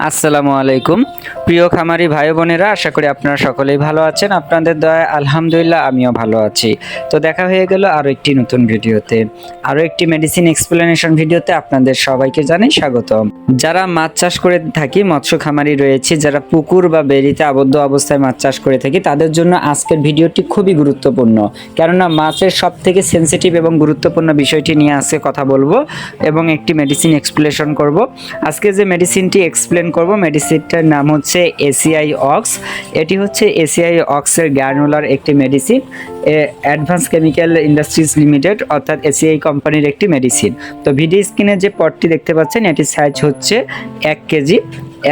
আসসালামু আলাইকুম। প্রিয় খামারি ভাই বোনেরা, আশা করি আপনারা সকলেই ভালো আছেন। আপনাদের দয়ায় আলহামদুলিল্লাহ আমিও ভালো আছি। তো দেখা হয়ে গেল আরও একটি নতুন ভিডিওতে। আরও একটি মেডিসিন এক্সপ্লেনেশন ভিডিওতে আপনাদের সবাইকে জানাই স্বাগতম। যারা মাছ চাষ করে থাকি, মৎস্য খামারি রয়েছে, যারা পুকুর বা বেরিতে আবদ্ধ অবস্থায় মাছ চাষ করে থাকি, তাদের জন্য আজকের ভিডিওটি খুবই গুরুত্বপূর্ণ। কেননা মাছের সব থেকে সেন্সিটিভ এবং গুরুত্বপূর্ণ বিষয়টি নিয়ে আজকে কথা বলব এবং একটি মেডিসিন এক্সপ্লেনেশন করব। আজকে যে মেডিসিনটি এক্সপ্লেন করব। মেডিসিনটার নাম হচ্ছে এসিআই অক্স এটি হচ্ছে এসিআই অক্সের গ্যানুলার একটি medicine advance chemical industries limited অর্থাৎ এসিআই কোম্পানির একটি মেডিসিন তো ভিডিও স্ক্রিনে যে পটটি দেখতে পাচ্ছেন, এটির সাইজ হচ্ছে এক কেজি।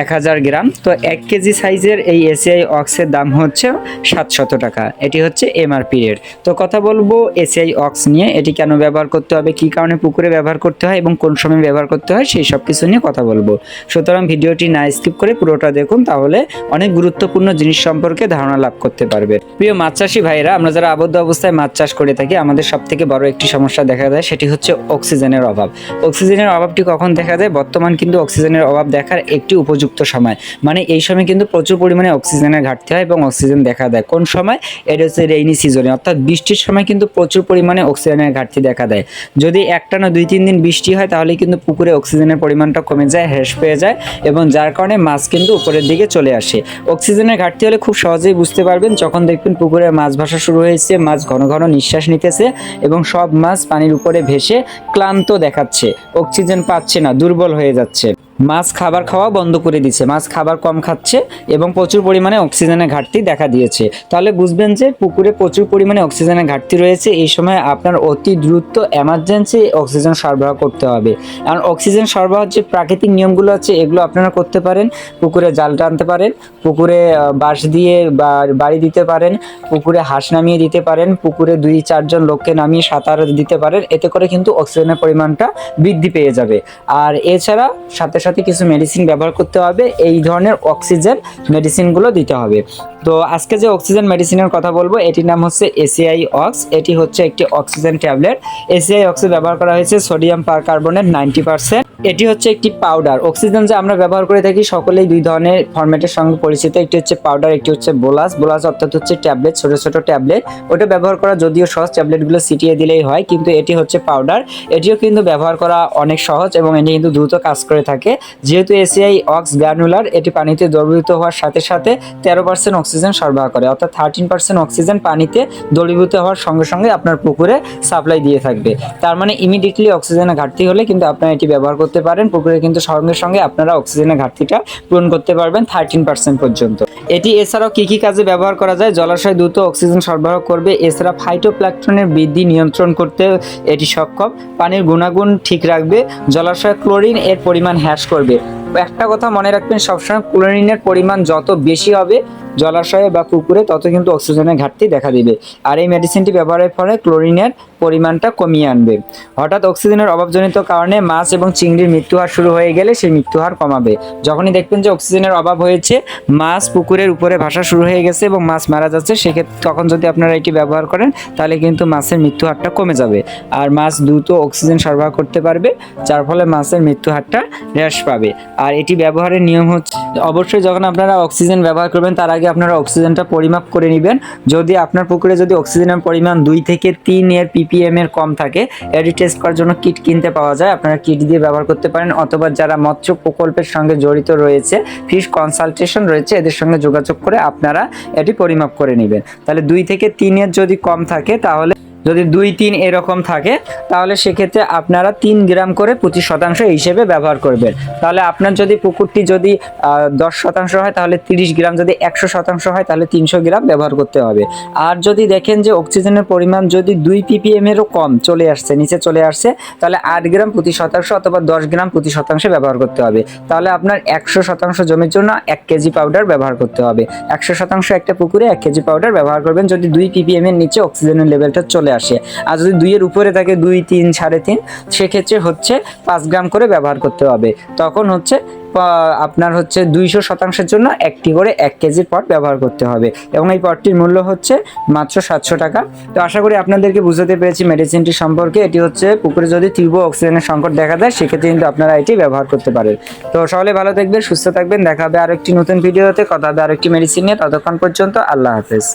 এক হাজার গ্রাম। তো এক কেজি সাইজের এই এসিআই অক্সের দাম হচ্ছে সাতশত টাকা। এটি হচ্ছে এমআরপি রেট তো কথা বলব এসিআই অক্স নিয়ে, এটি কেন ব্যবহার করতে হবে, কী কারণে পুকুরে ব্যবহার করতে হয় এবং কোন সময় ব্যবহার করতে হয়, সেই সব কিছু নিয়ে কথা বলব। সুতরাং ভিডিওটি না স্কিপ করে পুরোটা দেখুন, তাহলে অনেক গুরুত্বপূর্ণ জিনিস সম্পর্কে ধারণা লাভ করতে পারবে। প্রিয় মাছ চাষি ভাইরা আমরা যারা আবদ্ধ অবস্থায় মাছ চাষ করে থাকি, আমাদের সব থেকে বড় একটি সমস্যা দেখা যায় সেটি হচ্ছে অক্সিজেনের অভাব। অক্সিজেনের অভাবটি কখন দেখা যায় বর্তমান কিন্তু অক্সিজেনের অভাব দেখার একটি উপযুক্ত সময়। মানে এই সময় কিন্তু প্রচুর পরিমাণে অক্সিজেনের ঘাটতি হয় এবং অক্সিজেন দেখা দেয়। কোন সময়? এটা হচ্ছে রেইনি সিজনে অর্থাৎ বৃষ্টির সময় কিন্তু প্রচুর পরিমাণে অক্সিজেনের ঘাটতি দেখা দেয়। যদি একটানা দুই, তিন দিন বৃষ্টি হয়, তাহলে কিন্তু পুকুরে অক্সিজেনের পরিমাণটা কমে যায়, হ্রাস পেয়ে যায় এবং যার কারণে মাছ কিন্তু উপরের দিকে চলে আসে। অক্সিজেনের ঘাটতি হলে খুব সহজেই বুঝতে পারবেন, যখন দেখবেন পুকুরে মাছ ভাসা শুরু হয়েছে, মাছ ঘন ঘন নিঃশ্বাস নিতেছে এবং সব মাছ পানির উপরে ভেসে ক্লান্ত দেখাচ্ছে। অক্সিজেন পাচ্ছে না, দুর্বল হয়ে যাচ্ছে। মাছ খাবার খাওয়া বন্ধ করে দিচ্ছে। মাছ খাবার কম খাচ্ছে এবং প্রচুর পরিমাণে অক্সিজেনের ঘাটতি দেখা দিয়েছে। তাহলে বুঝবেন যে পুকুরে প্রচুর পরিমাণে অক্সিজেনের ঘাটতি রয়েছে। এই সময় আপনার অতি দ্রুত এমার্জেন্সি অক্সিজেন সরবরাহ করতে হবে। কারণ অক্সিজেন সরবরাহ যে প্রাকৃতিক নিয়মগুলো আছে, এগুলো আপনারা করতে পারেন। পুকুরে জাল টানতে পারেন, পুকুরে বাঁশ দিয়ে বাড়ি দিতে পারেন, পুকুরে হাঁস নামিয়ে দিতে পারেন, পুকুরে দুই চারজন লোককে নামিয়ে সাঁতার দিতে পারেন। এতে করে কিন্তু অক্সিজেনের পরিমাণটা বৃদ্ধি পেয়ে যাবে। আর এছাড়া সাথে সাথে কিছু মেডিসিন ব্যবহার করতে হবে। এই ধরনের অক্সিজেন মেডিসিনগুলো দিতে হবে। তো আজকে যে অক্সিজেন মেডিসিনের কথা বলব, এটির নাম হচ্ছে এসিআই অক্স এটি হচ্ছে একটি অক্সিজেন ট্যাবলেট এসিআই অক্সে ব্যবহার করা হয়েছে সোডিয়াম পারকার্বনেট নাইনটি পার্সেন্ট এটি হচ্ছে একটি পাউডার অক্সিজেন যে আমরা ব্যবহার করে থাকি, সকলেই দুই ধরনের ফরম্যাটের সঙ্গে পরিচিত। একটি হচ্ছে পাউডার একটি হচ্ছে বোলাস বোলাস অর্থাৎ হচ্ছে ট্যাবলেট ছোট ছোট ট্যাবলেট ওটা ব্যবহার করা যদিও সহজ ট্যাবলেটগুলো ছিটিয়ে দিলেই হয়, কিন্তু এটি হচ্ছে পাউডার এটিও কিন্তু ব্যবহার করা অনেক সহজ এবং এটি কিন্তু দ্রুত কাজ করে থাকে। যেহেতু এসিআই অক্স গ্রানুলার এটি পানিতে দ্রবীভূত হওয়ার সাথে সাথে তেরো পার্সেন্ট সরবরাহ করে, অর্থাৎ থার্টিন পার্সেন্ট অক্সিজেন পানিতে দ্রবীভূত হওয়ার সঙ্গে সঙ্গে আপনার পুকুরে সাপ্লাই দিয়ে থাকবে। তার মানে ইমিডিয়েটলি অক্সিজেনের ঘাটতি হলে কিন্তু আপনারা এটি ব্যবহার করতে পারেন। পুকুরে কিন্তু সঙ্গে সঙ্গে আপনারা অক্সিজেনের ঘাটতিটা পূরণ করতে পারবেন থার্টিন পার্সেন্ট পর্যন্ত। এটি এছাড়াও কি কি কাজে ব্যবহার করা যায়? জলাশয় দ্রুত অক্সিজেন সরবরাহ করবে, এছাড়া ফাইটোপ্ল্যাঙ্কটনের বৃদ্ধি নিয়ন্ত্রণ করতে এটি সক্ষম। পানির গুণাগুণ ঠিক রাখবে, জলাশয় ক্লোরিন এর পরিমাণ হ্রাস করবে। একটা কথা মনে রাখবেন, সবসময় ক্লোরিনের পরিমাণ যত বেশি হবে জলাশয়ে বা পুকুরে তত কিন্তু অক্সিজেনের ঘাটতি দেখা দিবে। আর এই মেডিসিনটি ব্যবহারের ফলে ক্লোরিনের পরিমাণটা কমিয়ে আনবে। হঠাৎ অক্সিজেনের অভাবজনিত কারণে মাছ এবং চিংড়ির মৃত্যু হার শুরু হয়ে গেলে সেই মৃত্যু হার কমাবে। যখনই দেখবেন যে অক্সিজেনের অভাব হয়েছে, মাছ পুকুরের উপরে ভাসা শুরু হয়ে গেছে এবং মাছ মারা যাচ্ছে, সেক্ষেত্রে তখন যদি আপনারা এটি ব্যবহার করেন, তাহলে কিন্তু মাছের মৃত্যু হারটা কমে যাবে। আর মাছ দ্রুত অক্সিজেন সরবরাহ করতে পারবে, যার ফলে মাছের মৃত্যু হারটা হ্রাস পাবে। আর এটি ব্যবহারের নিয়ম হচ্ছে, অবশ্যই যখন আপনারা অক্সিজেন ব্যবহার করবেন, তার আগে আপনারা অক্সিজেনটা পরিমাপ করে নেবেন। যদি আপনার পুকুরে যদি অক্সিজেনের পরিমাণ দুই থেকে তিন এর পিপিএম এর কম থাকে, এটি টেস্ট করার জন্য কিট কিনতে পাওয়া যায়। আপনারা কিট দিয়ে ব্যবহার করতে পারেন, অথবা যারা মৎস্য প্রকল্পের সঙ্গে জড়িত রয়েছে ফিশ কনসালটেশন রয়েছে, এদের সঙ্গে যোগাযোগ করে আপনারা এটি পরিমাপ করে নেবেন। তাহলে দুই থেকে তিনের যদি কম থাকে, তাহলে যদি দুই তিন এরকম থাকে, তাহলে সেক্ষেত্রে আপনারা তিন গ্রাম করে পঁচিশ শতাংশ হিসেবে ব্যবহার করবেন। তাহলে আপনার যদি পুকুরটি যদি দশ শতাংশ হয়, তাহলে তিরিশ গ্রাম, যদি একশো শতাংশ হয়, তাহলে তিনশো গ্রাম ব্যবহার করতে হবে। আর যদি দেখেন যে অক্সিজেনের পরিমাণ যদি দুই পিপিএম এরও কম চলে আসছে, নিচে চলে আসছে, তাহলে আট গ্রাম প্রতি শতাংশ অথবা দশ গ্রাম প্রতি শতাংশে ব্যবহার করতে হবে। তাহলে আপনার একশো শতাংশ জমির জন্য এক কেজি পাউডার ব্যবহার করতে হবে। একশো শতাংশ একটা পুকুরে এক কেজি পাউডার ব্যবহার করবেন যদি দুই পিপিএম এর নিচে অক্সিজেনের লেভেলটা চলে আসে। আর যদি দুইয়ের উপরে থাকে দুই, তিন, সাড়ে তিন, সেক্ষেত্রে হচ্ছে পাঁচ গ্রাম করে ব্যবহার করতে হবে। তখন হচ্ছে আপনার হচ্ছে দুইশো শতাংশের জন্য একটি করে এক কেজির পট ব্যবহার করতে হবে। এবং এই পটটির মূল্য হচ্ছে মাত্র সাতশো টাকা। তো আশা করি আপনাদেরকে বুঝাতে পেরেছি মেডিসিনটি সম্পর্কে। এটি হচ্ছে, পুকুরে যদি তীব্র অক্সিজেনের সংকট দেখা দেয়, সেক্ষেত্রে কিন্তু আপনারা এটি ব্যবহার করতে পারেন। তো সকলে ভালো থাকবেন, সুস্থ থাকবেন। দেখা হবে আরেকটি নতুন ভিডিওতে। কথা হবে আরেকটি মেডিসিন নিয়ে। ততক্ষণ পর্যন্ত আল্লাহ হাফেজ।